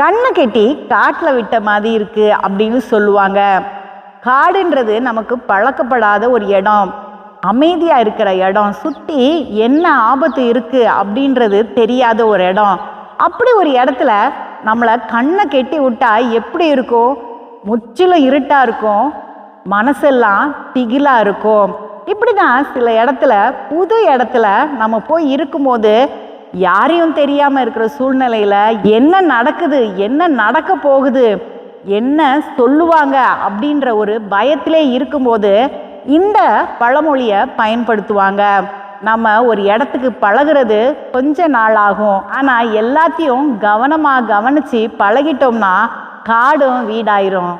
கண்ணை கெட்டி காட்டில் விட்ட மாதிரி இருக்குது அப்படின்னு சொல்லுவாங்க. காடுன்றது நமக்கு பழக்கப்படாத ஒரு இடம். அமைதியாக இருக்கிற இடம். சுற்றி என்ன ஆபத்து இருக்குது அப்படின்றது தெரியாத ஒரு இடம். அப்படி ஒரு இடத்துல நம்மளை கண்ணை கெட்டி விட்டா எப்படி இருக்கும்? முற்றிலும் இருட்டாக இருக்கும். மனசெல்லாம் திகிலாக இருக்கும். இப்படி தான் சில இடத்துல புது இடத்துல நம்ம போய் இருக்கும்போது யாரையும் தெரியாமல் இருக்கிற சூழ்நிலையில் என்ன நடக்குது என்ன நடக்க போகுது என்ன சொல்லுவாங்க அப்படின்ற ஒரு பயத்திலே இருக்கும்போது இந்த பழமொழியை பயன்படுத்துவாங்க. நம்ம ஒரு இடத்துக்கு பழகுறது கொஞ்ச நாள் ஆகும். ஆனால் எல்லாத்தையும் கவனமாக கவனித்து பழகிட்டோம்னா காடும் வீடாயிரும்